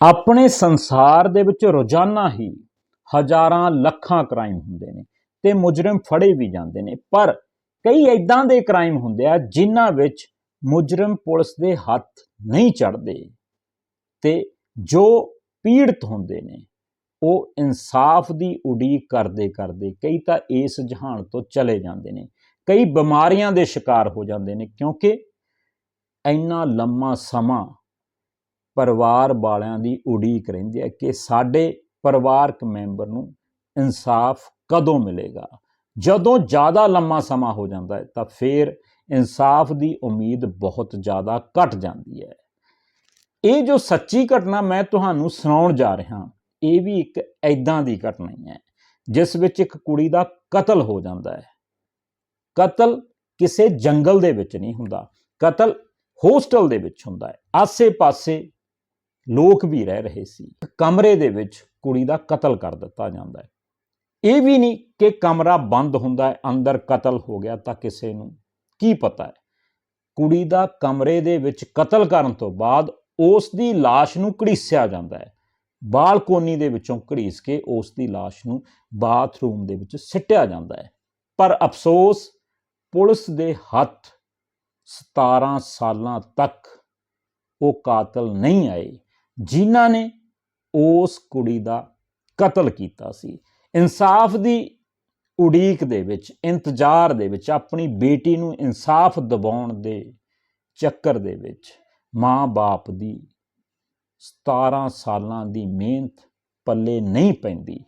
ਆਪਣੇ ਸੰਸਾਰ ਦੇ ਵਿੱਚ ਰੋਜ਼ਾਨਾ ਹੀ ਹਜ਼ਾਰਾਂ ਲੱਖਾਂ ਕ੍ਰਾਈਮ ਹੁੰਦੇ ਨੇ ਤੇ ਮੁਜਰਮ ਫੜੇ ਵੀ ਜਾਂਦੇ ਨੇ। ਪਰ ਕਈ ਐਦਾਂ ਦੇ ਕ੍ਰਾਈਮ ਹੁੰਦੇ ਆ ਜਿਨ੍ਹਾਂ ਵਿੱਚ ਮੁਜਰਮ ਪੁਲਿਸ ਦੇ ਹੱਥ ਨਹੀਂ ਚੜਦੇ ਤੇ ਜੋ ਪੀੜਤ ਹੁੰਦੇ ਨੇ, ਉਹ ਇਨਸਾਫ ਦੀ ਉਡੀਕ ਕਰਦੇ ਕਰਦੇ ਕਈ ਤਾਂ ਇਸ ਜਹਾਨ ਤੋਂ ਚਲੇ ਜਾਂਦੇ ਨੇ। ਕਈ ਬਿਮਾਰੀਆਂ ਦੇ ਸ਼ਿਕਾਰ ਹੋ ਜਾਂਦੇ ਨੇ ਕਿਉਂਕਿ ਇੰਨਾ ਲੰਮਾ ਸਮਾਂ ਪਰਿਵਾਰ ਵਾਲਿਆਂ ਦੀ ਉਡੀਕ ਰਹਿੰਦੀ ਹੈ ਕਿ ਸਾਡੇ ਪਰਿਵਾਰਕ ਮੈਂਬਰ ਨੂੰ ਇਨਸਾਫ ਕਦੋਂ ਮਿਲੇਗਾ? ਜਦੋਂ ਜ਼ਿਆਦਾ ਲੰਮਾ ਸਮਾਂ ਹੋ ਜਾਂਦਾ ਹੈ, ਤਾਂ ਫਿਰ ਇਨਸਾਫ ਦੀ ਉਮੀਦ ਬਹੁਤ ਜ਼ਿਆਦਾ ਘਟ ਜਾਂਦੀ ਹੈ। ਇਹ ਜੋ ਸੱਚੀ ਘਟਨਾ ਮੈਂ ਤੁਹਾਨੂੰ ਸੁਣਾਉਣ ਜਾ ਰਿਹਾ, ਇਹ ਵੀ ਇੱਕ ਐਦਾਂ ਦੀ ਘਟਨਾ ਹੀ ਹੈ, ਜਿਸ ਵਿੱਚ ਇੱਕ ਕੁੜੀ ਦਾ ਕਤਲ ਹੋ ਜਾਂਦਾ ਹੈ। ਕਤਲ ਕਿਸੇ ਜੰਗਲ ਦੇ ਵਿੱਚ ਨਹੀਂ ਹੁੰਦਾ, ਕਤਲ ਹੋਸਟਲ ਦੇ ਵਿੱਚ ਹੁੰਦਾ ਹੈ, ਆਸੇ-ਪਾਸੇ ਲੋਕ ਵੀ ਰਹਿ ਰਹੇ ਸੀ ਕਮਰੇ ਦੇ ਵਿੱਚ ਕੁੜੀ ਦਾ ਕਤਲ ਕਰ ਦਿੱਤਾ ਜਾਂਦਾ ਹੈ ਇਹ ਵੀ ਨਹੀਂ ਕਿ ਕਮਰਾ ਬੰਦ ਹੁੰਦਾ ਹੈ ਅੰਦਰ ਕਤਲ ਹੋ ਗਿਆ ਤਾਂ ਕਿਸੇ ਨੂੰ ਕੀ ਪਤਾ ਹੈ ਕੁੜੀ ਦਾ ਕਮਰੇ ਦੇ ਵਿੱਚ ਕਤਲ ਕਰਨ ਤੋਂ ਬਾਅਦ ਉਸ ਦੀ লাশ ਨੂੰ ਘੜੀਸਿਆ ਜਾਂਦਾ ਹੈ ਬਾਲਕੋਨੀ ਦੇ ਵਿੱਚੋਂ ਘੜੀਸ ਕੇ ਉਸ ਦੀ লাশ ਨੂੰ ਬਾਥਰੂਮ ਦੇ ਵਿੱਚ ਸਿੱਟਿਆ ਜਾਂਦਾ ਹੈ ਪਰ ਅਫਸੋਸ ਪੁਲਿਸ ਦੇ ਹੱਥ 17 ਸਾਲਾਂ ਤੱਕ ਉਹ ਕਾਤਲ ਨਹੀਂ ਆਏ ਜਿਨ੍ਹਾਂ ਨੇ ਉਸ ਕੁੜੀ ਦਾ ਕਤਲ ਕੀਤਾ ਸੀ। ਇਨਸਾਫ ਦੀ ਉਡੀਕ ਦੇ ਵਿੱਚ, ਇੰਤਜ਼ਾਰ ਦੇ ਵਿੱਚ, ਆਪਣੀ ਬੇਟੀ ਨੂੰ ਇਨਸਾਫ ਦਿਵਾਉਣ ਦੇ ਚੱਕਰ ਦੇ ਵਿੱਚ ਮਾਂ-ਬਾਪ ਦੀ 17 ਸਾਲਾਂ ਦੀ ਮਿਹਨਤ ਪੱਲੇ ਨਹੀਂ ਪੈਂਦੀ।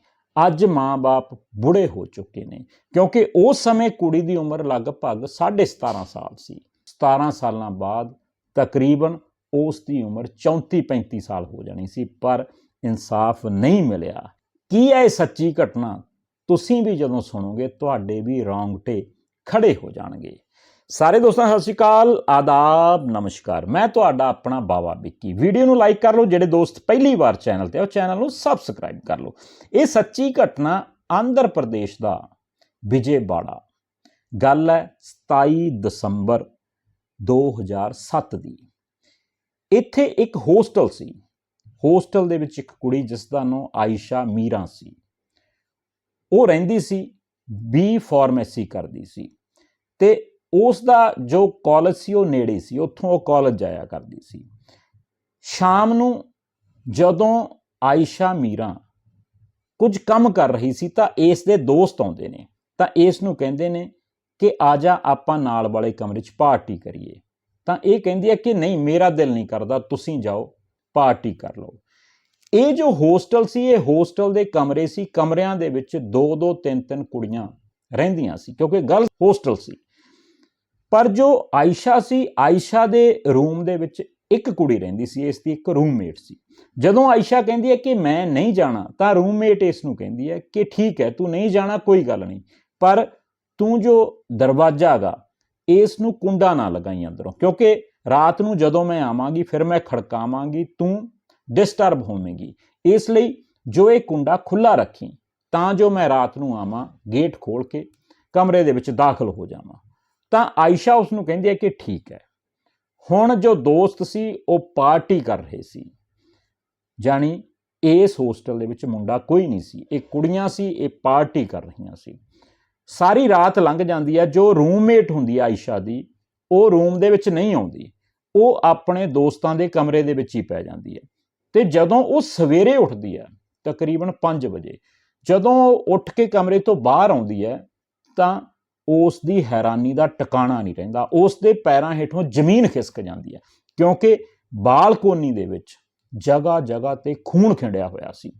ਅੱਜ ਮਾਂ-ਬਾਪ ਬੁੜੇ ਹੋ ਚੁੱਕੇ ਨੇ, ਕਿਉਂਕਿ ਉਸ ਸਮੇਂ ਕੁੜੀ ਦੀ ਉਮਰ ਲਗਭਗ 17.5 ਸਾਲ ਸੀ। 17 ਸਾਲਾਂ ਬਾਅਦ ਤਕਰੀਬਨ ਉਸ ਦੀ ਉਮਰ 34-35 ਸਾਲ ਹੋ ਜਾਣੀ ਸੀ, ਪਰ ਇਨਸਾਫ ਨਹੀਂ ਮਿਲਿਆ। ਕੀ ਹੈ ਇਹ ਸੱਚੀ ਘਟਨਾ? ਤੁਸੀਂ ਵੀ ਜਦੋਂ ਸੁਣੋਗੇ, ਤੁਹਾਡੇ ਵੀ ਰੌਂਗਟੇ ਖੜੇ ਹੋ ਜਾਣਗੇ। ਸਾਰੇ ਦੋਸਤਾਂ, ਸਤਿ ਸ਼੍ਰੀ ਅਕਾਲ, ਆਦਾਬ, ਨਮਸਕਾਰ। ਮੈਂ ਤੁਹਾਡਾ ਆਪਣਾ ਬਾਵਾ ਵਿੱਕੀ। ਵੀਡੀਓ ਨੂੰ ਲਾਈਕ ਕਰ ਲਓ, ਜਿਹੜੇ ਦੋਸਤ ਪਹਿਲੀ ਵਾਰ ਚੈਨਲ ਤੇ ਆ, ਉਹ ਚੈਨਲ ਨੂੰ ਸਬਸਕ੍ਰਾਈਬ ਕਰ ਲਓ। ਇਹ ਸੱਚੀ ਘਟਨਾ ਆਂਧਰ ਪ੍ਰਦੇਸ਼ ਦਾ ਵਿਜੇਵਾੜਾ ਗੱਲ ਹੈ 27 ਦਸੰਬਰ 2007 ਦੀ। ਇੱਥੇ ਇੱਕ ਹੋਸਟਲ ਸੀ। ਹੋਸਟਲ ਦੇ ਵਿੱਚ ਇੱਕ ਕੁੜੀ ਜਿਸ ਦਾ ਨਾਮ ਆਇਸ਼ਾ ਮੀਰਾ ਸੀ। ਉਹ ਰਹਿੰਦੀ ਸੀ, ਬੀ ਫਾਰਮੇਸੀ ਕਰਦੀ ਸੀ ਤੇ ਉਸ ਦਾ ਜੋ ਕਾਲਜ ਸੀ, ਉਹ ਨੇੜੇ ਸੀ। ਉੱਥੋਂ ਉਹ ਕਾਲਜ ਜਾਇਆ ਕਰਦੀ ਸੀ। ਸ਼ਾਮ ਨੂੰ ਜਦੋਂ ਆਇਸ਼ਾ ਮੀਰਾ ਕੁਝ ਕੰਮ ਕਰ ਰਹੀ ਸੀ, ਤਾਂ ਇਸ ਦੇ ਦੋਸਤ ਆਉਂਦੇ ਨੇ। ਤਾਂ ਇਸ ਨੂੰ ਕਹਿੰਦੇ ਨੇ ਕਿ ਆ ਜਾ ਆਪਾਂ ਨਾਲ ਵਾਲੇ ਕਮਰੇ 'ਚ ਪਾਰਟੀ ਕਰੀਏ। ਤਾਂ ਇਹ ਕਹਿੰਦੀ ਹੈ ਕਿ ਨਹੀਂ, ਮੇਰਾ ਦਿਲ ਨਹੀਂ ਕਰਦਾ, ਤੁਸੀਂ ਜਾਓ, ਪਾਰਟੀ ਕਰ ਲਓ। ਇਹ ਜੋ ਹੋਸਟਲ ਸੀ, ਇਹ ਹੋਸਟਲ ਦੇ ਕਮਰੇ ਸੀ, ਕਮਰਿਆਂ ਦੇ ਵਿੱਚ ਦੋ ਦੋ ਤਿੰਨ ਤਿੰਨ ਕੁੜੀਆਂ ਰਹਿੰਦੀਆਂ ਸੀ, ਕਿਉਂਕਿ ਗਰਲ ਹੋਸਟਲ ਸੀ। ਪਰ ਜੋ ਆਇਸ਼ਾ ਸੀ, ਆਇਸ਼ਾ ਦੇ ਰੂਮ ਦੇ ਵਿੱਚ ਇੱਕ ਕੁੜੀ ਰਹਿੰਦੀ ਸੀ, ਇਸ ਦੀ ਇੱਕ ਰੂਮਮੇਟ ਸੀ। ਜਦੋਂ ਆਇਸ਼ਾ ਕਹਿੰਦੀ ਹੈ ਕਿ ਮੈਂ ਨਹੀਂ ਜਾਣਾ, ਤਾਂ ਰੂਮਮੇਟ ਇਸ ਨੂੰ ਕਹਿੰਦੀ ਹੈ ਕਿ ਠੀਕ ਹੈ, ਤੂੰ ਨਹੀਂ ਜਾਣਾ, ਕੋਈ ਗੱਲ ਨਹੀਂ। ਪਰ ਤੂੰ ਜੋ ਦਰਵਾਜ਼ਾ ਹੈਗਾ ਇਸ ਨੂੰ ਕੁੰਡਾ ਨਾ ਲਗਾਈ ਅੰਦਰੋਂ, ਕਿਉਂਕਿ ਰਾਤ ਨੂੰ ਜਦੋਂ ਮੈਂ ਆਵਾਂਗੀ, ਫਿਰ ਮੈਂ ਖੜਕਾਵਾਂਗੀ, ਤੂੰ ਡਿਸਟਰਬ ਹੋਵੇਂਗੀ। ਇਸ ਲਈ ਜੋ ਇਹ ਕੁੰਡਾ ਖੁੱਲਾ ਰੱਖੀ, ਤਾਂ ਜੋ ਮੈਂ ਰਾਤ ਨੂੰ ਆਵਾਂ, ਗੇਟ ਖੋਲ ਕੇ ਕਮਰੇ ਦੇ ਵਿੱਚ ਦਾਖਲ ਹੋ ਜਾਵਾਂ। ਤਾਂ ਆਇਸ਼ਾ ਉਸ ਨੂੰ ਕਹਿੰਦੀ ਹੈ ਕਿ ਠੀਕ ਹੈ। ਹੁਣ ਜੋ ਦੋਸਤ ਸੀ, ਉਹ ਪਾਰਟੀ ਕਰ ਰਹੇ ਸੀ। ਜਾਨੀ ਇਸ ਹੋਸਟਲ ਦੇ ਵਿੱਚ ਮੁੰਡਾ ਕੋਈ ਨਹੀਂ ਸੀ, ਇਹ ਕੁੜੀਆਂ ਸੀ, ਇਹ ਪਾਰਟੀ ਕਰ ਰਹੀਆਂ ਸੀ। ਸਾਰੀ ਰਾਤ ਲੰਘ ਜਾਂਦੀ ਹੈ, ਜੋ ਰੂਮਮੇਟ ਹੁੰਦੀ ਹੈ ਆਇਸ਼ਾ ਦੀ, ਉਹ ਰੂਮ ਦੇ ਵਿੱਚ ਨਹੀਂ ਆਉਂਦੀ, ਉਹ ਆਪਣੇ ਦੋਸਤਾਂ ਦੇ ਕਮਰੇ ਦੇ ਵਿੱਚ ਹੀ ਪੈ ਜਾਂਦੀ ਹੈ। ਤੇ ਜਦੋਂ ਉਹ ਸਵੇਰੇ ਉੱਠਦੀ ਹੈ, ਤਕਰੀਬਨ 5 ਵਜੇ, ਜਦੋਂ ਉਹ ਉੱਠ ਕੇ ਕਮਰੇ ਤੋਂ ਬਾਹਰ ਆਉਂਦੀ ਹੈ, ਤਾਂ ਉਸ ਦੀ ਹੈਰਾਨੀ ਦਾ ਟਿਕਾਣਾ ਨਹੀਂ ਰਹਿੰਦਾ, ਉਸ ਦੇ ਪੈਰਾਂ ਹੇਠੋਂ ਜ਼ਮੀਨ ਖਿਸਕ ਜਾਂਦੀ ਹੈ, ਕਿਉਂਕਿ ਬਾਲਕੋਨੀ ਦੇ ਵਿੱਚ ਜਗ੍ਹਾ ਜਗ੍ਹਾ ਤੇ ਖੂਨ ਖਿੰਡਿਆ ਹੋਇਆ ਸੀ।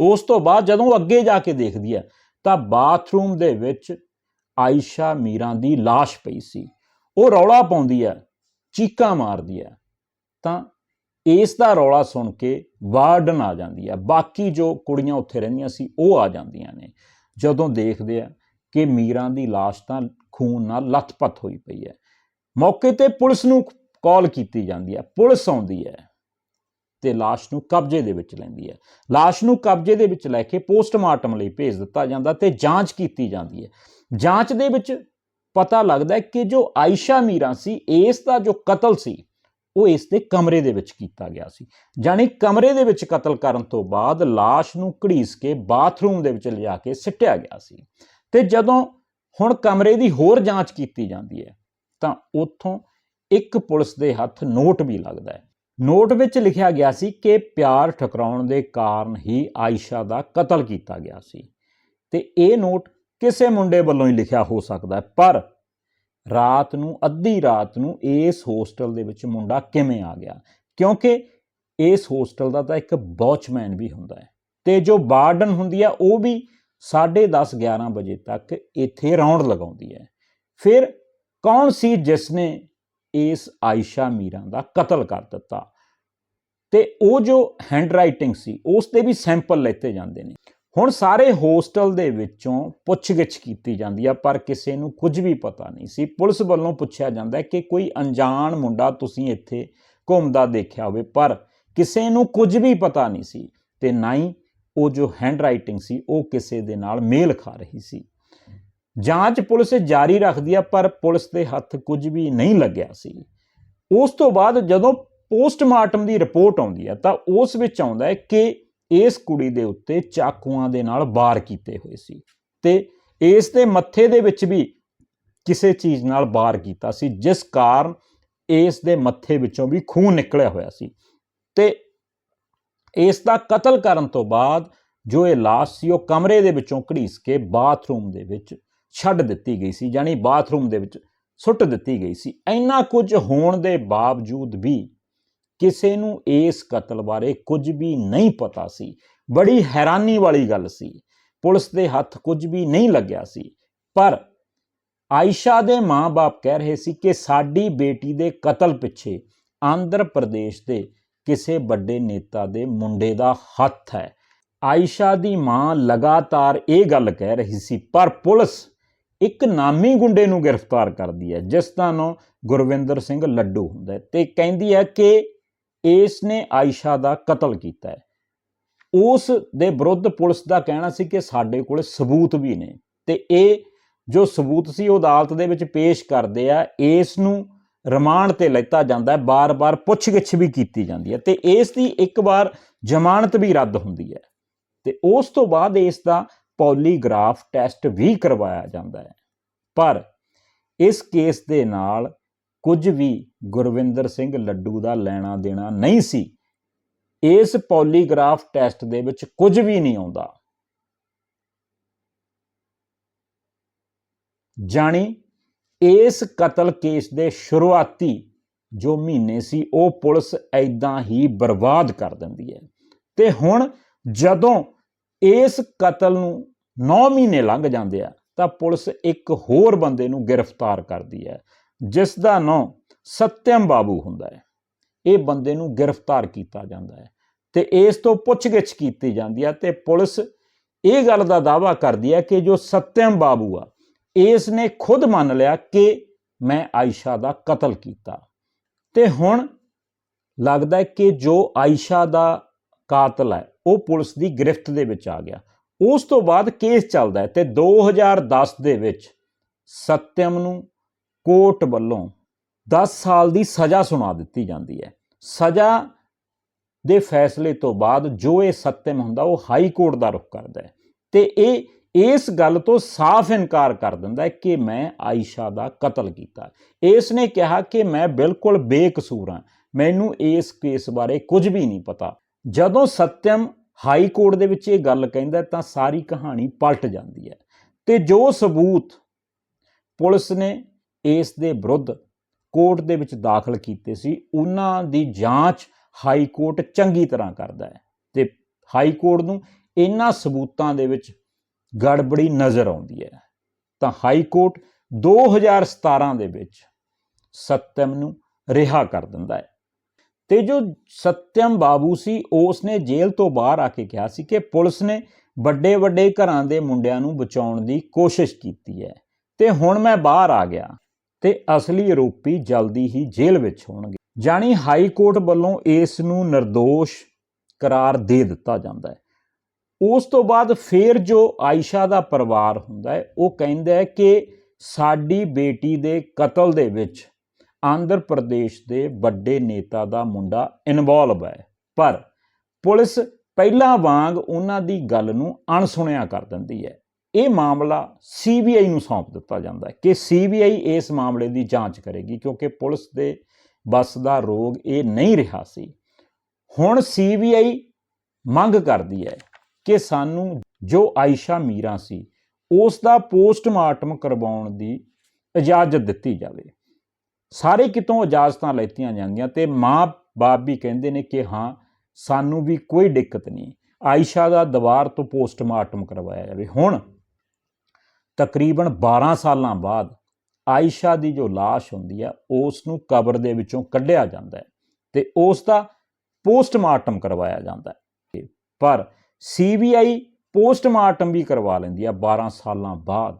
ਉਸ ਤੋਂ ਬਾਅਦ ਜਦੋਂ ਅੱਗੇ ਜਾ ਕੇ ਦੇਖਦੀ ਹੈ ਤਾਂ ਬਾਥਰੂਮ ਦੇ ਵਿੱਚ ਆਇਸ਼ਾ ਮੀਰਾਂ ਦੀ লাশ ਪਈ ਸੀ ਉਹ ਰੌਲਾ ਪਾਉਂਦੀ ਹੈ ਚੀਕਾਂ ਮਾਰਦੀ ਹੈ ਤਾਂ ਇਸ ਦਾ ਰੌਲਾ ਸੁਣ ਕੇ ਵਾਰਡਨ ਆ ਜਾਂਦੀ ਹੈ ਬਾਕੀ ਜੋ ਕੁੜੀਆਂ ਉੱਥੇ ਰਹਿੰਦੀਆਂ ਸੀ ਉਹ ਆ ਜਾਂਦੀਆਂ ਨੇ ਜਦੋਂ ਦੇਖਦੇ ਆ ਕਿ ਮੀਰਾਂ ਦੀ লাশ ਤਾਂ ਖੂਨ ਨਾਲ ਲੱਥਪੱਥ ਹੋਈ ਪਈ ਹੈ ਮੌਕੇ ਤੇ ਪੁਲਿਸ ਨੂੰ ਕਾਲ ਕੀਤੀ ਜਾਂਦੀ ਹੈ ਪੁਲਿਸ ਆਉਂਦੀ ਹੈ ਤੇ লাশ ਨੂੰ ਕਬਜ਼ੇ ਦੇ ਵਿੱਚ ਲੈਂਦੀ ਹੈ লাশ ਨੂੰ ਕਬਜ਼ੇ ਦੇ ਵਿੱਚ ਲੈ ਕੇ ਪੋਸਟਮਾਰਟਮ ਲਈ ਭੇਜ ਦਿੱਤਾ ਜਾਂਦਾ ਤੇ ਜਾਂਚ ਕੀਤੀ ਜਾਂਦੀ ਹੈ ਜਾਂਚ ਦੇ ਵਿੱਚ ਪਤਾ ਲੱਗਦਾ ਹੈ ਕਿ ਜੋ ਆਇਸ਼ਾ ਮੀਰਾ ਸੀ ਇਸ ਦਾ ਜੋ ਕਤਲ ਸੀ ਉਹ ਇਸ ਦੇ ਕਮਰੇ ਦੇ ਵਿੱਚ ਕੀਤਾ ਗਿਆ ਸੀ ਜਾਣੀ ਕਮਰੇ ਦੇ ਵਿੱਚ ਕਤਲ ਕਰਨ ਤੋਂ ਬਾਅਦ লাশ ਨੂੰ ਘੜੀਸ ਕੇ ਬਾਥਰੂਮ ਦੇ ਵਿੱਚ ਲਿਜਾ ਕੇ ਸਿੱਟਿਆ ਗਿਆ ਸੀ ਤੇ ਜਦੋਂ ਹੁਣ ਕਮਰੇ ਦੀ ਹੋਰ ਜਾਂਚ ਕੀਤੀ ਜਾਂਦੀ ਹੈ ਤਾਂ ਉੱਥੋਂ ਇੱਕ ਪੁਲਿਸ ਦੇ ਹੱਥ ਨੋਟ ਵੀ ਲੱਗਦਾ ਹੈ ਨੋਟ ਵਿੱਚ ਲਿਖਿਆ ਗਿਆ ਸੀ ਕਿ ਪਿਆਰ ਠਕਰਾਉਣ ਦੇ ਕਾਰਨ ਹੀ ਆਇਸ਼ਾ ਦਾ ਕਤਲ ਕੀਤਾ ਗਿਆ ਸੀ। ਤੇ ਇਹ ਨੋਟ ਕਿਸੇ ਮੁੰਡੇ ਵੱਲੋਂ ਹੀ ਲਿਖਿਆ ਹੋ ਸਕਦਾ ਪਰ ਰਾਤ ਨੂੰ, ਅੱਧੀ ਰਾਤ ਨੂੰ ਇਸ ਹੋਸਟਲ ਦੇ ਵਿੱਚ ਮੁੰਡਾ ਕਿਵੇਂ ਆ ਗਿਆ? ਕਿਉਂਕਿ ਇਸ ਹੋਸਟਲ ਦਾ ਤਾਂ ਇੱਕ ਵਾਚਮੈਨ ਵੀ ਹੁੰਦਾ ਹੈ ਤੇ ਜੋ ਵਾਰਡਨ ਹੁੰਦੀ ਹੈ, ਉਹ ਵੀ 10:30 11 ਵਜੇ ਤੱਕ ਇੱਥੇ ਰੌਂਡ ਲਗਾਉਂਦੀ ਹੈ। ਫਿਰ ਕੌਣ ਸੀ ਜਿਸ ਨੇ ਇਸ ਆਇਸ਼ਾ ਮੀਰਾ ਦਾ ਕਤਲ ਕਰ ਦਿੱਤਾ। ਤੇ ਉਹ ਜੋ ਹੈਂਡਰਾਈਟਿੰਗ ਸੀ, ਉਸ ਤੇ ਵੀ ਸੈਂਪਲ ਲੈਤੇ ਜਾਂਦੇ ਨੇ। ਹੁਣ ਸਾਰੇ ਹੋਸਟਲ ਦੇ ਵਿੱਚੋਂ ਪੁੱਛਗਿੱਛ ਕੀਤੀ ਜਾਂਦੀ ਆ, ਪਰ ਕਿਸੇ ਨੂੰ ਕੁਝ ਵੀ ਪਤਾ ਨਹੀਂ ਸੀ। ਪੁਲਿਸ ਵੱਲੋਂ ਪੁੱਛਿਆ ਜਾਂਦਾ ਕਿ ਕੋਈ ਅਣਜਾਣ ਮੁੰਡਾ ਤੁਸੀਂ ਇੱਥੇ ਘੁੰਮਦਾ ਦੇਖਿਆ ਹੋਵੇ, ਪਰ ਕਿਸੇ ਨੂੰ ਕੁਝ ਵੀ ਪਤਾ ਨਹੀਂ ਸੀ। ਤੇ ਨਾ ਹੀ ਉਹ ਜੋ ਹੈਂਡਰਾਈਟਿੰਗ ਸੀ, ਉਹ ਕਿਸੇ ਦੇ ਨਾਲ ਮੇਲ ਖਾ ਰਹੀ ਸੀ। ਜਾਂਚ ਪੁਲਿਸ ਜਾਰੀ ਰੱਖਦੀ ਆ, ਪਰ ਪੁਲਿਸ ਦੇ ਹੱਥ ਕੁਝ ਵੀ ਨਹੀਂ ਲੱਗਿਆ ਸੀ। ਉਸ ਤੋਂ ਬਾਅਦ ਜਦੋਂ ਪੋਸਟਮਾਰਟਮ ਦੀ ਰਿਪੋਰਟ ਆਉਂਦੀ ਹੈ ਤਾਂ ਉਸ ਵਿੱਚ ਆਉਂਦਾ ਹੈ ਕਿ ਇਸ ਕੁੜੀ ਦੇ ਉੱਤੇ ਚਾਕੂਆਂ ਦੇ ਨਾਲ ਵਾਰ ਕੀਤੇ ਹੋਏ ਸੀ ਤੇ ਇਸ ਦੇ ਮੱਥੇ ਦੇ ਵਿੱਚ ਵੀ ਕਿਸੇ ਚੀਜ਼ ਨਾਲ ਵਾਰ ਕੀਤਾ ਸੀ, ਜਿਸ ਕਾਰਨ ਇਸ ਦੇ ਮੱਥੇ ਵਿੱਚੋਂ ਵੀ ਖੂਨ ਨਿਕਲਿਆ ਹੋਇਆ ਸੀ। ਤੇ ਇਸ ਦਾ ਕਤਲ ਕਰਨ ਤੋਂ ਬਾਅਦ ਜੋ ਇਹ ਲਾਸ਼ ਸੀ, ਉਹ ਕਮਰੇ ਦੇ ਵਿੱਚੋਂ ਘੜੀਸ ਕੇ ਬਾਥਰੂਮ ਦੇ ਵਿੱਚ ਛੱਡ ਦਿੱਤੀ ਗਈ ਸੀ ਯਾਨੀ ਬਾਥਰੂਮ ਦੇ ਵਿੱਚ ਸੁੱਟ ਦਿੱਤੀ ਗਈ ਸੀ। ਇੰਨਾ ਕੁਝ ਹੋਣ ਦੇ ਬਾਵਜੂਦ ਵੀ ਕਿਸੇ ਨੂੰ ਇਸ ਕਤਲ ਬਾਰੇ ਕੁਝ ਵੀ ਨਹੀਂ ਪਤਾ ਸੀ। ਬੜੀ ਹੈਰਾਨੀ ਵਾਲੀ ਗੱਲ ਸੀ। ਪੁਲਿਸ ਦੇ ਹੱਥ ਕੁਝ ਵੀ ਨਹੀਂ ਲੱਗਿਆ ਸੀ। ਪਰ ਆਇਸ਼ਾ ਦੇ ਮਾਪੇ ਕਹਿ ਰਹੇ ਸੀ ਕਿ ਸਾਡੀ ਬੇਟੀ ਦੇ ਕਤਲ ਪਿੱਛੇ ਆਂਧਰ ਪ੍ਰਦੇਸ਼ ਦੇ ਕਿਸੇ ਵੱਡੇ ਨੇਤਾ ਦੇ ਮੁੰਡੇ ਦਾ ਹੱਥ ਹੈ। ਆਇਸ਼ਾ ਦੀ ਮਾਂ ਲਗਾਤਾਰ ਇਹ ਗੱਲ ਕਹਿ ਰਹੀ ਸੀ, ਪਰ ਪੁਲਿਸ ਇੱਕ ਨਾਮੀ ਗੁੰਡੇ ਨੂੰ ਗ੍ਰਿਫਤਾਰ ਕਰਦੀ ਹੈ, ਜਿਸ ਦਾ ਨਾਮ ਗੁਰਵਿੰਦਰ ਸਿੰਘ ਲੱਡੂ ਹੁੰਦਾ ਹੈ ਤੇ ਕਹਿੰਦੀ ਹੈ ਕਿ ਇਸ ਨੇ ਆਇਸ਼ਾ ਦਾ ਕਤਲ ਕੀਤਾ ਹੈ। ਉਸ ਦੇ ਵਿਰੁੱਧ ਪੁਲਿਸ ਦਾ ਕਹਿਣਾ ਸੀ ਕਿ ਸਾਡੇ ਕੋਲ ਸਬੂਤ ਵੀ ਨੇ ਤੇ ਇਹ ਜੋ ਸਬੂਤ ਸੀ, ਉਹ ਅਦਾਲਤ ਦੇ ਵਿੱਚ ਪੇਸ਼ ਕਰਦੇ ਆ, ਇਸ ਨੂੰ ਰਿਮਾਂਡ ਤੇ ਲੈਤਾ ਜਾਂਦਾ ਹੈ, ਬਾਰ-ਬਾਰ ਪੁੱਛਗਿੱਛ ਵੀ ਕੀਤੀ ਜਾਂਦੀ ਹੈ ਤੇ ਇਸ ਦੀ ਇੱਕ ਵਾਰ ਜ਼ਮਾਨਤ ਵੀ ਰੱਦ ਹੁੰਦੀ ਹੈ ਤੇ ਉਸ ਤੋਂ ਬਾਅਦ ਇਸ ਦਾ ਪੋਲੀਗ੍ਰਾਫ ਟੈਸਟ ਵੀ ਕਰਵਾਇਆ ਜਾਂਦਾ ਹੈ। ਪਰ ਇਸ ਕੇਸ ਦੇ ਨਾਲ ਕੁਝ ਵੀ ਗੁਰਵਿੰਦਰ ਸਿੰਘ ਲੱਡੂ ਦਾ ਲੈਣਾ ਦੇਣਾ ਨਹੀਂ ਸੀ। ਇਸ ਪੋਲੀਗ੍ਰਾਫ ਟੈਸਟ ਦੇ ਵਿੱਚ ਕੁਝ ਵੀ ਨਹੀਂ ਆਉਂਦਾ। ਜਾਣੀ ਇਸ ਕਤਲ ਕੇਸ ਦੇ ਸ਼ੁਰੂਆਤੀ ਜੋ ਮਹੀਨੇ ਸੀ, ਉਹ ਪੁਲਿਸ ਐਦਾਂ ਹੀ ਬਰਬਾਦ ਕਰ ਦਿੰਦੀ ਹੈ। ਤੇ ਹੁਣ ਜਦੋਂ ਇਸ ਕਤਲ ਨੂੰ 9 ਮਹੀਨੇ ਲੰਘ ਜਾਂਦੇ ਆ, ਤਾਂ ਪੁਲਿਸ ਇੱਕ ਹੋਰ ਬੰਦੇ ਨੂੰ ਗ੍ਰਿਫਤਾਰ ਕਰਦੀ ਹੈ ਜਿਸ ਦਾ ਨਾਂ ਸਤਿਅਮ ਬਾਬੂ ਹੁੰਦਾ ਹੈ। ਇਹ ਬੰਦੇ ਨੂੰ ਗ੍ਰਿਫਤਾਰ ਕੀਤਾ ਜਾਂਦਾ ਹੈ ਤੇ ਇਸ ਤੋਂ ਪੁੱਛਗਿੱਛ ਕੀਤੀ ਜਾਂਦੀ ਹੈ ਤੇ ਪੁਲਿਸ ਇਹ ਗੱਲ ਦਾ ਦਾਅਵਾ ਕਰਦੀ ਹੈ ਕਿ ਜੋ ਸਤਿਅਮ ਬਾਬੂ ਆ, ਇਸ ਨੇ ਖੁਦ ਮੰਨ ਲਿਆ ਕਿ ਮੈਂ ਆਇਸ਼ਾ ਦਾ ਕਤਲ ਕੀਤਾ। ਤੇ ਹੁਣ ਲੱਗਦਾ ਹੈ ਕਿ ਜੋ ਆਇਸ਼ਾ ਦਾ ਕਾਤਲ ਹੈ ਉਹ ਪੁਲਿਸ ਦੀ ਗ੍ਰਿਫਤ ਦੇ ਵਿੱਚ ਆ ਗਿਆ। ਉਸ ਤੋਂ ਬਾਅਦ ਕੇਸ ਚੱਲਦਾ ਹੈ ਤੇ 2010 ਦੇ ਵਿੱਚ ਸਤਿਅਮ ਨੂੰ ਕੋਰਟ ਵੱਲੋਂ 10 ਸਾਲ ਦੀ ਸਜ਼ਾ ਸੁਣਾ ਦਿੱਤੀ ਜਾਂਦੀ ਹੈ। ਸਜ਼ਾ ਦੇ ਫੈਸਲੇ ਤੋਂ ਬਾਅਦ ਜੋ ਇਹ ਸਤਿਅਮ ਹੁੰਦਾ, ਉਹ ਹਾਈ ਕੋਰਟ ਦਾ ਰੁਖ ਕਰਦਾ ਹੈ। ਤੇ ਇਹ, ਇਸ ਗੱਲ ਤੋਂ ਸਾਫ਼ ਇਨਕਾਰ ਕਰ ਦਿੰਦਾ ਹੈ ਕਿ ਮੈਂ ਆਇਸ਼ਾ ਦਾ ਕਤਲ ਕੀਤਾ। ਇਸ ਨੇ ਕਿਹਾ ਕਿ ਮੈਂ ਬਿਲਕੁਲ ਬੇਕਸੂਰ ਹਾਂ। ਮੈਨੂੰ ਇਸ ਕੇਸ ਬਾਰੇ ਕੁਝ ਵੀ ਨਹੀਂ ਪਤਾ। ਜਦੋਂ ਸਤਿਅਮ ਹਾਈ ਕੋਰਟ ਦੇ ਵਿੱਚ ਇਹ ਗੱਲ ਕਹਿੰਦਾ, ਤਾਂ ਸਾਰੀ ਕਹਾਣੀ ਪਲਟ ਜਾਂਦੀ ਹੈ। ਤੇ ਜੋ ਸਬੂਤ ਪੁਲਿਸ ਨੇ ਇਸ ਦੇ ਵਿਰੁੱਧ ਕੋਰਟ ਦੇ ਵਿੱਚ ਦਾਖਲ ਕੀਤੇ ਸੀ, ਉਹਨਾਂ ਦੀ ਜਾਂਚ ਹਾਈ ਕੋਰਟ ਚੰਗੀ ਤਰ੍ਹਾਂ ਕਰਦਾ ਹੈ। ਤੇ ਹਾਈ ਕੋਰਟ ਨੂੰ ਇਹਨਾਂ ਸਬੂਤਾਂ ਦੇ ਵਿੱਚ ਗੜਬੜੀ ਨਜ਼ਰ ਆਉਂਦੀ ਹੈ। ਤਾਂ ਹਾਈ ਕੋਰਟ 2017 ਦੇ ਵਿੱਚ ਸਤਿਅਮ ਨੂੰ ਰਿਹਾ ਕਰ ਦਿੰਦਾ ਹੈ। ਤੇ ਜੋ ਸਤਿਅਮ ਬਾਬੂ ਸੀ ਉਸ ਨੇ ਜੇਲ੍ਹ ਤੋਂ ਬਾਹਰ ਆ ਕੇ ਕਿਹਾ ਸੀ ਕਿ ਪੁਲਿਸ ਨੇ ਵੱਡੇ ਵੱਡੇ ਘਰਾਂ ਦੇ ਮੁੰਡਿਆਂ ਨੂੰ ਬਚਾਉਣ ਦੀ ਕੋਸ਼ਿਸ਼ ਕੀਤੀ ਹੈ ਤੇ ਹੁਣ ਮੈਂ ਬਾਹਰ ਆ ਗਿਆ ਤੇ ਅਸਲੀ ਆਰੋਪੀ ਜਲਦੀ ਹੀ ਜੇਲ੍ਹ ਵਿੱਚ ਹੋਣਗੇ। ਜਾਨੀ ਹਾਈ ਕੋਰਟ ਵੱਲੋਂ ਇਸ ਨੂੰ નિર્ਦੋਸ਼ ਕਰਾਰ ਦੇ ਦਿੱਤਾ ਜਾਂਦਾ ਹੈ। ਉਸ ਤੋਂ ਬਾਅਦ ਫਿਰ ਜੋ ਆਇਸ਼ਾ ਦਾ ਪਰਿਵਾਰ ਹੁੰਦਾ ਹੈ, ਉਹ ਕਹਿੰਦਾ ਹੈ ਕਿ ਸਾਡੀ ਬੇਟੀ ਦੇ ਕਤਲ ਦੇ ਵਿੱਚ ਆਂਧਰ ਪ੍ਰਦੇਸ਼ ਦੇ ਵੱਡੇ ਨੇਤਾ ਦਾ ਮੁੰਡਾ ਇਨਵੋਲਵ ਹੈ। ਪਰ ਪੁਲਿਸ ਪਹਿਲਾਂ ਵਾਂਗ ਉਹਨਾਂ ਦੀ ਗੱਲ ਨੂੰ ਅਣਸੁਣਿਆ ਕਰ ਦਿੰਦੀ ਹੈ। ਇਹ ਮਾਮਲਾ ਸੀਬੀਆਈ ਨੂੰ ਸੌਂਪ ਦਿੱਤਾ ਜਾਂਦਾ ਹੈ ਕਿ ਸੀਬੀਆਈ ਇਸ ਮਾਮਲੇ ਦੀ ਜਾਂਚ ਕਰੇਗੀ ਕਿਉਂਕਿ ਪੁਲਿਸ ਦੇ ਬਸ ਦਾ ਰੋਗ ਇਹ ਨਹੀਂ ਰਿਹਾ ਸੀ। ਹੁਣ ਸੀਬੀਆਈ ਮੰਗ ਕਰਦੀ ਹੈ ਕਿ ਸਾਨੂੰ ਜੋ ਆਇਸ਼ਾ ਮੀਰਾ ਸੀ, ਉਸ ਦਾ ਪੋਸਟਮਾਰਟਮ ਕਰਵਾਉਣ ਦੀ ਇਜਾਜ਼ਤ ਦਿੱਤੀ ਜਾਵੇ। ਸਾਰੇ ਕਿਤੋਂ ਇਜਾਜ਼ਤਾਂ ਲੈਤੀਆਂ ਜਾਂਦੀਆਂ ਤੇ ਮਾਂ-ਬਾਪ ਵੀ ਕਹਿੰਦੇ ਨੇ ਕਿ ਹਾਂ, ਸਾਨੂੰ ਵੀ ਕੋਈ ਦਿੱਕਤ ਨਹੀਂ। ਆਇਸ਼ਾ ਦਾ ਦੁਬਾਰ ਤੋਂ ਪੋਸਟਮਾਰਟਮ ਕਰਵਾਇਆ ਜਾਵੇ। ਹੁਣ ਤਕਰੀਬਨ 12 ਸਾਲਾਂ ਬਾਅਦ ਆਇਸ਼ਾ ਦੀ ਜੋ লাশ ਹੁੰਦੀ ਹੈ ਉਸ ਨੂੰ ਕਬਰ ਦੇ ਵਿੱਚੋਂ ਕੱਢਿਆ ਜਾਂਦਾ ਹੈ ਤੇ ਉਸ ਦਾ ਪੋਸਟਮਾਰਟਮ ਕਰਵਾਇਆ ਜਾਂਦਾ ਹੈ। ਪਰ ਸੀਬੀਆਈ ਪੋਸਟਮਾਰਟਮ ਵੀ ਕਰਵਾ ਲੈਂਦੀ ਹੈ 12 ਸਾਲਾਂ ਬਾਅਦ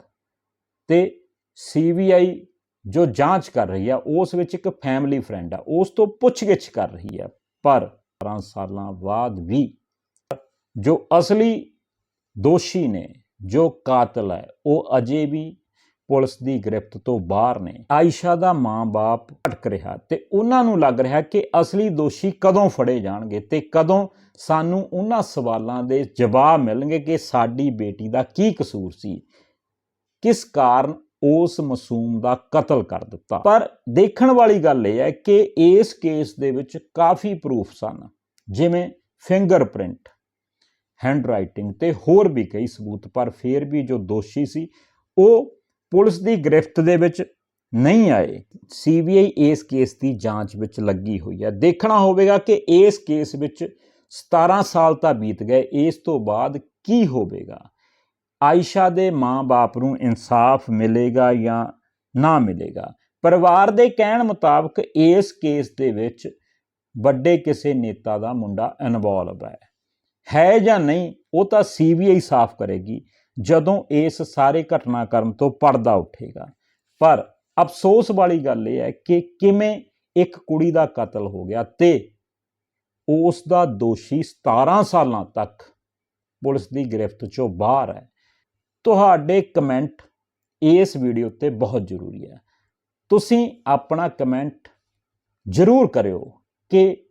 ਤੇ ਸੀਬੀਆਈ ਜੋ ਜਾਂਚ ਕਰ ਰਹੀ ਹੈ ਉਸ ਵਿੱਚ ਇੱਕ ਫੈਮਿਲੀ ਫਰੈਂਡ ਆ, ਉਸ ਤੋਂ ਪੁੱਛਗਿੱਛ ਕਰ ਰਹੀ ਹੈ ਪਰ 12 ਸਾਲਾਂ ਬਾਅਦ ਵੀ ਜੋ ਅਸਲੀ ਦੋਸ਼ੀ ਨੇ, ਜੋ ਕਾਤਲ ਹੈ, ਉਹ ਅਜੇ ਵੀ ਪੁਲਿਸ ਦੀ ਗ੍ਰਿਫਤ ਤੋਂ ਬਾਹਰ ਨੇ। ਆਇਸ਼ਾ ਦਾ ਮਾਂ-ਬਾਪ ਭਟਕ ਰਿਹਾ ਤੇ ਉਹਨਾਂ ਨੂੰ ਲੱਗ ਰਿਹਾ ਕਿ ਅਸਲੀ ਦੋਸ਼ੀ ਕਦੋਂ ਫੜੇ ਜਾਣਗੇ ਤੇ ਕਦੋਂ ਸਾਨੂੰ ਉਹਨਾਂ ਸਵਾਲਾਂ ਦੇ ਜਵਾਬ ਮਿਲਣਗੇ ਕਿ ਸਾਡੀ ਬੇਟੀ ਦਾ ਕੀ ਕਸੂਰ ਸੀ। ਕਿਸ ਕਾਰਨ ਉਸ ਮਾਸੂਮ ਦਾ ਕਤਲ ਕਰ ਦਿੱਤਾ। ਪਰ ਦੇਖਣ ਵਾਲੀ ਗੱਲ ਇਹ ਹੈ ਕਿ ਇਸ ਕੇਸ ਦੇ ਵਿੱਚ ਕਾਫੀ ਪ੍ਰੂਫ ਸਨ, ਜਿਵੇਂ ਫਿੰਗਰਪ੍ਰਿੰਟ ਹੈਂਡਰਾਈਟਿੰਗ ਤੇ ਹੋਰ ਵੀ ਕਈ ਸਬੂਤ, ਪਰ ਫਿਰ ਵੀ ਜੋ ਦੋਸ਼ੀ ਸੀ, ਉਹ ਪੁਲਿਸ ਦੀ ਗ੍ਰਿਫਤ ਦੇ ਵਿੱਚ ਨਹੀਂ ਆਏ। ਸੀਬੀਆਈ ਇਸ ਕੇਸ ਦੀ ਜਾਂਚ ਵਿੱਚ ਲੱਗੀ ਹੋਈ ਹੈ। ਦੇਖਣਾ ਹੋਵੇਗਾ ਕਿ ਇਸ ਕੇਸ ਵਿੱਚ 17 ਸਾਲ ਤਾਂ ਬੀਤ ਗਏ, ਇਸ ਤੋਂ ਬਾਅਦ ਕੀ ਹੋਵੇਗਾ। ਆਇਸ਼ਾ ਦੇ ਮਾਂ-ਬਾਪ ਨੂੰ ਇਨਸਾਫ ਮਿਲੇਗਾ ਜਾਂ ਨਾ ਮਿਲੇਗਾ? ਪਰਿਵਾਰ ਦੇ ਕਹਿਣ ਮੁਤਾਬਕ ਇਸ ਕੇਸ ਦੇ ਵਿੱਚ ਵੱਡੇ ਕਿਸੇ ਨੇਤਾ ਦਾ ਮੁੰਡਾ ਇਨਵੋਲਵ ਹੈ। ਹੈ ਜਾਂ ਨਹੀਂ, ਉਹ ਤਾਂ ਸੀਬੀਆਈ ਸਾਫ਼ ਕਰੇਗੀ ਜਦੋਂ ਇਸ ਸਾਰੇ ਘਟਨਾਕ੍ਰਮ ਤੋਂ ਪਰਦਾ ਉੱਠੇਗਾ। ਪਰ ਅਫਸੋਸ ਵਾਲੀ ਗੱਲ ਇਹ ਹੈ ਕਿ ਕਿਵੇਂ ਇੱਕ ਕੁੜੀ ਦਾ ਕਤਲ ਹੋ ਗਿਆ ਤੇ ਉਸ ਦਾ ਦੋਸ਼ੀ 17 ਸਾਲਾਂ ਤੱਕ ਪੁਲਿਸ ਦੀ ਗ੍ਰਿਫਤ ਚੋਂ ਬਾਹਰ ਹੈ। ਤੁਹਾਡੇ ਕਮੈਂਟ ਇਸ ਵੀਡੀਓ ਤੇ ਬਹੁਤ ਜ਼ਰੂਰੀ ਹੈ। ਤੁਸੀਂ ਆਪਣਾ ਕਮੈਂਟ ਜ਼ਰੂਰ ਕਰਿਓ ਕਿ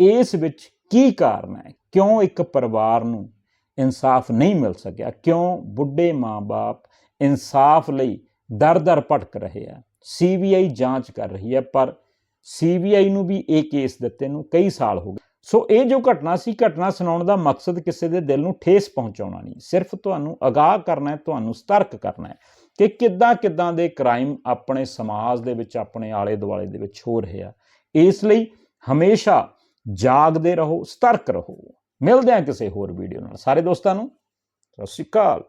ਇਸ ਵਿੱਚ ਕੀ ਕਾਰਨ ਹੈ। ਕਿਉਂ ਇੱਕ ਪਰਿਵਾਰ ਨੂੰ ਇਨਸਾਫ ਨਹੀਂ ਮਿਲ ਸਕਿਆ? ਕਿਉਂ ਬੁੱਢੇ ਮਾਂ-ਬਾਪ ਇਨਸਾਫ ਲਈ ਦਰ-ਦਰ ਭਟਕ ਰਹੇ ਆ? ਸੀਬੀਆਈ ਜਾਂਚ ਕਰ ਰਹੀ ਹੈ, ਪਰ ਸੀਬੀਆਈ ਨੂੰ ਵੀ ਇਹ ਕੇਸ ਦਿੱਤੇ ਨੂੰ ਕਈ ਸਾਲ ਹੋ ਗਏ। ਸੋ ਇਹ ਜੋ ਘਟਨਾ ਸੀ, ਘਟਨਾ ਸੁਣਾਉਣ ਦਾ ਮਕਸਦ ਕਿਸੇ ਦੇ ਦਿਲ ਨੂੰ ਠੇਸ ਪਹੁੰਚਾਉਣਾ ਨਹੀਂ। ਸਿਰਫ ਤੁਹਾਨੂੰ ਅਗਾਹ ਕਰਨਾ ਹੈ, ਤੁਹਾਨੂੰ ਸਤਰਕ ਕਰਨਾ ਹੈ ਕਿ ਕਿੱਦਾਂ ਕਿੱਦਾਂ ਦੇ ਕ੍ਰਾਈਮ ਆਪਣੇ ਸਮਾਜ ਦੇ ਵਿੱਚ, ਆਪਣੇ ਆਲੇ ਦੁਆਲੇ ਦੇ ਵਿੱਚ ਹੋ ਰਹੇ ਆ। ਇਸ ਲਈ ਹਮੇਸ਼ਾ ਜਾਗਦੇ ਰਹੋ, ਸਤਰਕ ਰਹੋ। ਮਿਲਦੇ ਹਾਂ ਕਿਸੇ ਹੋਰ ਵੀਡੀਓ ਨਾਲ। ਸਾਰੇ ਦੋਸਤਾਂ ਨੂੰ, ਸਤਿ ਸ਼੍ਰੀ ਅਕਾਲ।